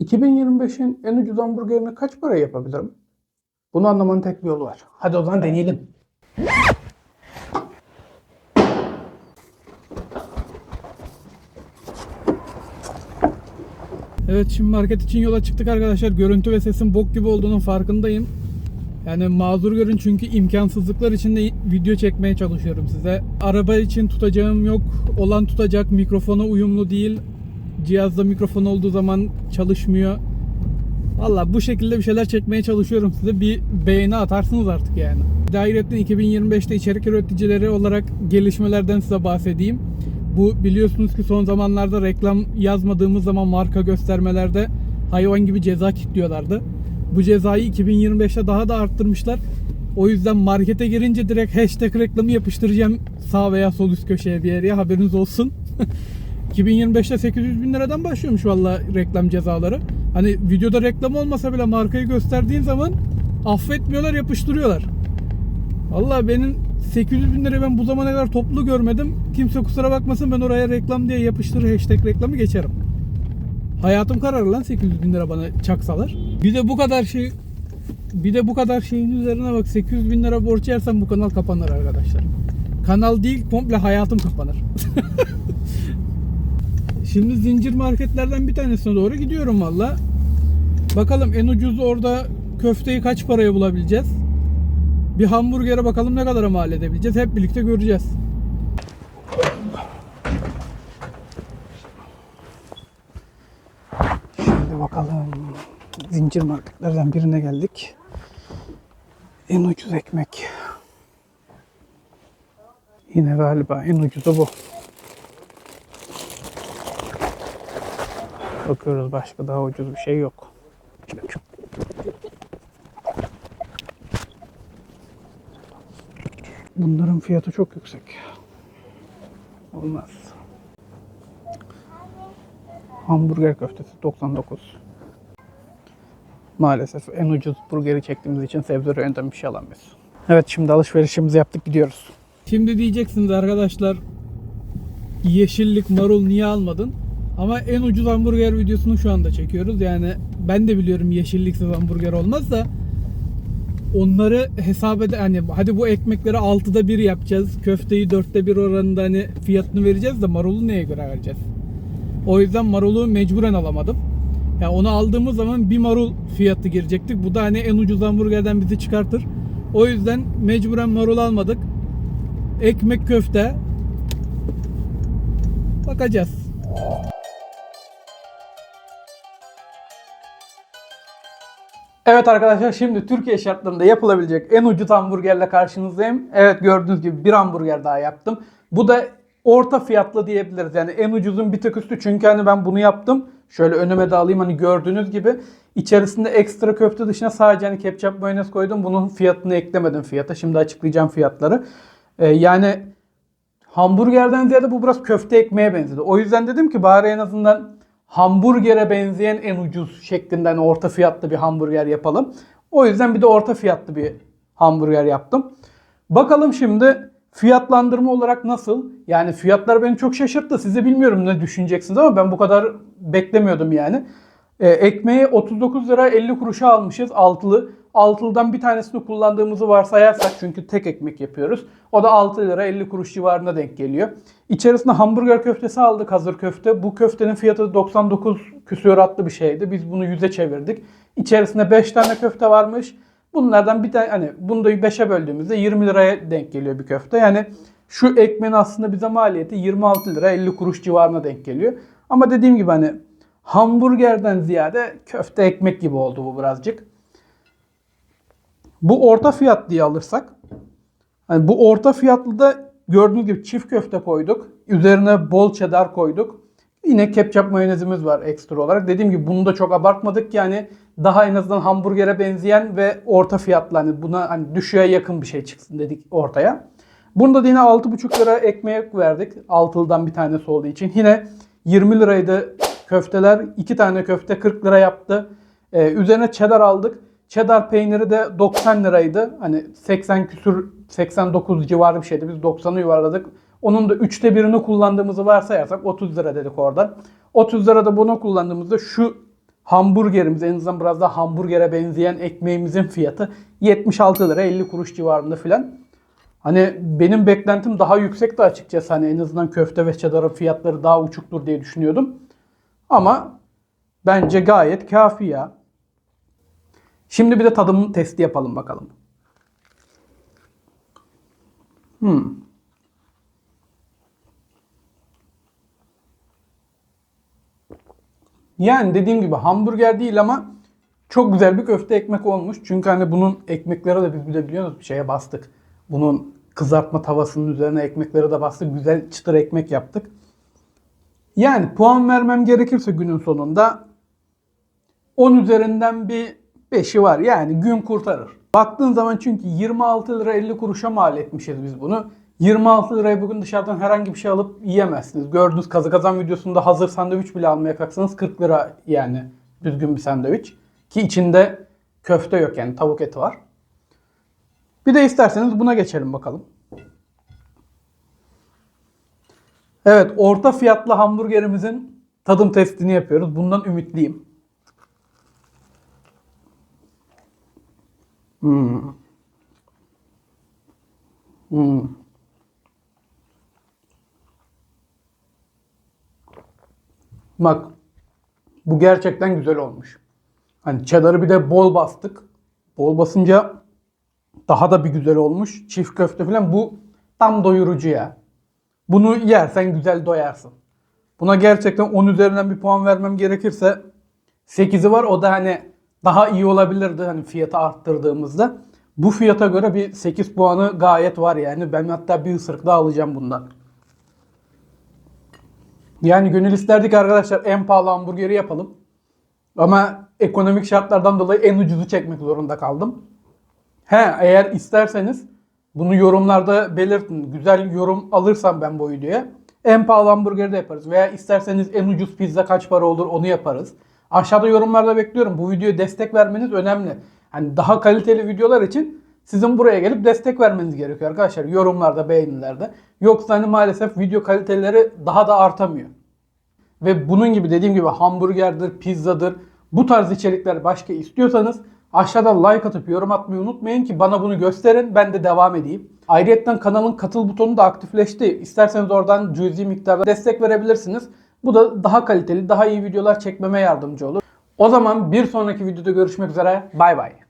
2025'in en ucuz hamburgerini kaç para yapabilirim? Bunu anlamanın tek bir yolu var. Hadi o zaman deneyelim. Evet şimdi market için yola çıktık arkadaşlar. Görüntü ve sesin bok gibi olduğunun farkındayım. Yani mazur görün çünkü imkansızlıklar içinde video çekmeye çalışıyorum size. Araba için tutacağım yok. Olan tutacak. Mikrofona uyumlu değil. Cihazda mikrofon olduğu zaman çalışmıyor. Valla bu şekilde bir şeyler çekmeye çalışıyorum size. Bir beğeni atarsınız artık yani. Dairetten 2025'te içerik üreticileri olarak gelişmelerden size bahsedeyim. Bu biliyorsunuz ki son zamanlarda reklam yazmadığımız zaman marka göstermelerde hayvan gibi ceza kilitliyorlardı. Bu cezayı 2025'te daha da arttırmışlar. O yüzden markete girince direkt hashtag reklamı yapıştıracağım sağ veya sol üst köşeye bir yere haberiniz olsun. 2025'te 800 bin liradan başlıyormuş valla reklam cezaları. Hani videoda reklam olmasa bile markayı gösterdiğin zaman affetmiyorlar yapıştırıyorlar. Valla benim 800 bin lira ben bu zamana kadar toplu görmedim. Kimse kusura bakmasın ben oraya reklam diye yapıştırır hashtag reklamı geçerim. Hayatım kararır lan 800 bin lira bana çaksalar. Bir de bu kadar şey bir de bu kadar şeyin üzerine bak 800 bin lira borç yersem bu kanal kapanır arkadaşlar. Kanal değil komple hayatım kapanır. Şimdi zincir marketlerden bir tanesine doğru gidiyorum valla. Bakalım en ucuz orada köfteyi kaç paraya bulabileceğiz? Bir hamburgere bakalım ne kadara mal edebileceğiz. Hep birlikte göreceğiz. Şimdi bakalım. Zincir marketlerden birine geldik. En ucuz ekmek. Yine galiba en ucuzu bu. Bakıyoruz başka daha ucuz bir şey yok. Bunların fiyatı çok yüksek. Olmaz. Hamburger köftesi 99. Maalesef en ucuz burgeri çektiğimiz için sebze reyonundan bir şey alamıyoruz. Evet şimdi alışverişimizi yaptık gidiyoruz. Şimdi diyeceksiniz arkadaşlar yeşillik marul niye almadın? Ama en ucuz hamburger videosunu şu anda çekiyoruz. Yani ben de biliyorum yeşilliksiz hamburger olmaz da onları hesap ede hani hadi bu ekmekleri 6'da 1 yapacağız. Köfteyi 4'te 1 oranında hani fiyatını vereceğiz de marulu neye göre vereceğiz? O yüzden marulu mecburen alamadım. Yani onu aldığımız zaman bir marul fiyatı girecektik. Bu da hani en ucuz hamburgerden bizi çıkartır. O yüzden mecburen marul almadık. Ekmek köfte. Bakacağız. Evet arkadaşlar şimdi Türkiye şartlarında yapılabilecek en ucuz hamburgerle karşınızdayım. Evet gördüğünüz gibi bir hamburger daha yaptım. Bu da orta fiyatlı diyebiliriz. Yani en ucuzun bir tık üstü çünkü hani ben bunu yaptım. Şöyle önüme de alayım hani gördüğünüz gibi içerisinde ekstra köfte dışına sadece hani ketçap mayonez koydum. Bunun fiyatını eklemedim fiyata. Şimdi açıklayacağım fiyatları. Ee, yani hamburgerden ziyade bu biraz köfte ekmeğe benzedi. O yüzden dedim ki bari en azından hamburgere benzeyen en ucuz şeklinde hani orta fiyatlı bir hamburger yapalım. O yüzden bir de orta fiyatlı bir hamburger yaptım. Bakalım şimdi fiyatlandırma olarak nasıl? Yani fiyatlar beni çok şaşırttı. Size bilmiyorum ne düşüneceksiniz ama ben bu kadar beklemiyordum yani. Ee, ekmeği 39 lira 50 kuruşa almışız altılı. Altılıdan bir tanesini kullandığımızı varsayarsak çünkü tek ekmek yapıyoruz. O da 6 lira 50 kuruş civarına denk geliyor. İçerisinde hamburger köftesi aldık hazır köfte. Bu köftenin fiyatı 99 küsuratlı bir şeydi. Biz bunu 100'e çevirdik. İçerisinde 5 tane köfte varmış. Bunlardan bir tane hani bunu da 5'e böldüğümüzde 20 liraya denk geliyor bir köfte. Yani şu ekmeğin aslında bize maliyeti 26 lira 50 kuruş civarına denk geliyor. Ama dediğim gibi hani hamburgerden ziyade köfte ekmek gibi oldu bu birazcık. Bu orta fiyat diye alırsak hani bu orta fiyatlı da gördüğünüz gibi çift köfte koyduk. Üzerine bol cheddar koyduk. Yine ketçap mayonezimiz var ekstra olarak. Dediğim gibi bunu da çok abartmadık yani daha en azından hamburgere benzeyen ve orta fiyatlı hani buna hani düşüğe yakın bir şey çıksın dedik ortaya. Bunda da yine 6,5 lira ekmeğe verdik. Altılıdan bir tanesi olduğu için. Yine 20 liraydı köfteler. 2 tane köfte 40 lira yaptı. Ee, üzerine cheddar aldık. Cheddar peyniri de 90 liraydı. Hani 80 küsür 89 civarı bir şeydi. Biz 90'ı yuvarladık. Onun da üçte birini kullandığımızı varsayarsak 30 lira dedik oradan. 30 lira da bunu kullandığımızda şu hamburgerimiz en azından biraz daha hamburgere benzeyen ekmeğimizin fiyatı 76 lira 50 kuruş civarında filan. Hani benim beklentim daha yüksekti açıkçası. Hani en azından köfte ve çedarın fiyatları daha uçuktur diye düşünüyordum. Ama bence gayet kafi ya. Şimdi bir de tadım testi yapalım bakalım. Hmm. Yani dediğim gibi hamburger değil ama çok güzel bir köfte ekmek olmuş. Çünkü hani bunun ekmekleri de biz bir de bir şeye bastık. Bunun kızartma tavasının üzerine ekmekleri de bastık. Güzel çıtır ekmek yaptık. Yani puan vermem gerekirse günün sonunda 10 üzerinden bir 5'i var. Yani gün kurtarır. Baktığın zaman çünkü 26 lira 50 kuruşa mal etmişiz biz bunu. 26 liraya bugün dışarıdan herhangi bir şey alıp yiyemezsiniz. Gördüğünüz kazı kazan videosunda hazır sandviç bile almaya kalksanız 40 lira yani düzgün bir sandviç. Ki içinde köfte yok yani tavuk eti var. Bir de isterseniz buna geçelim bakalım. Evet orta fiyatlı hamburgerimizin tadım testini yapıyoruz. Bundan ümitliyim. Hmm. Hmm. Bak bu gerçekten güzel olmuş. Hani cheddar'ı bir de bol bastık. Bol basınca daha da bir güzel olmuş. Çift köfte falan bu tam doyurucu ya. Bunu yersen güzel doyarsın. Buna gerçekten 10 üzerinden bir puan vermem gerekirse 8'i var. O da hani daha iyi olabilirdi hani fiyatı arttırdığımızda. Bu fiyata göre bir 8 puanı gayet var yani. Ben hatta bir ısırık daha alacağım bundan. Yani gönül isterdik arkadaşlar en pahalı hamburgeri yapalım. Ama ekonomik şartlardan dolayı en ucuzu çekmek zorunda kaldım. He eğer isterseniz bunu yorumlarda belirtin. Güzel yorum alırsam ben bu videoya. En pahalı hamburgeri de yaparız. Veya isterseniz en ucuz pizza kaç para olur onu yaparız. Aşağıda yorumlarda bekliyorum. Bu videoya destek vermeniz önemli. Hani daha kaliteli videolar için sizin buraya gelip destek vermeniz gerekiyor arkadaşlar. Yorumlarda, beğenilerde. Yoksa hani maalesef video kaliteleri daha da artamıyor. Ve bunun gibi dediğim gibi hamburgerdir, pizzadır bu tarz içerikler başka istiyorsanız aşağıda like atıp yorum atmayı unutmayın ki bana bunu gösterin ben de devam edeyim. Ayrıca kanalın katıl butonu da aktifleşti. İsterseniz oradan cüzi miktarda destek verebilirsiniz. Bu da daha kaliteli, daha iyi videolar çekmeme yardımcı olur. O zaman bir sonraki videoda görüşmek üzere. Bay bay.